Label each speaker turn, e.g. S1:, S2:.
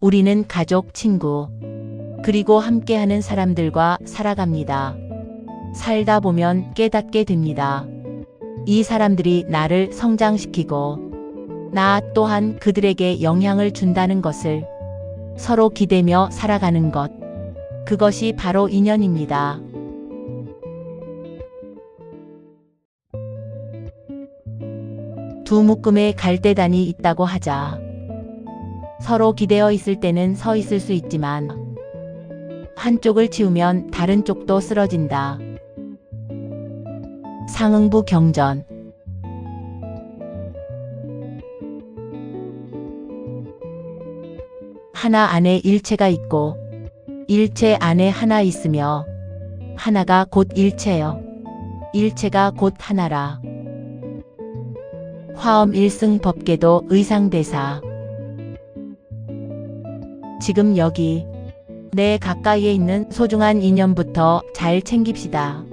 S1: 우리는 가족, 친구, 그리고 함께하는 사람들과 살아갑니다. 살다 보면 깨닫게 됩니다. 이 사람들이 나를 성장시키고 나 또한 그들에게 영향을 준다는 것을 서로 기대며 살아가는 것. 그것이 바로 인연입니다. 두 묶음의 갈대단이 있다고 하자. 서로 기대어 있을 때는 서 있을 수 있지만 한쪽을 치우면 다른 쪽도 쓰러진다. 상응부 경전 하나 안에 일체가 있고 일체 안에 하나 있으며 하나가 곧 일체요. 일체가 곧 하나라. 화엄 일승 법계도 의상대사 지금 여기 내 가까이에 있는 소중한 인연부터 잘 챙깁시다.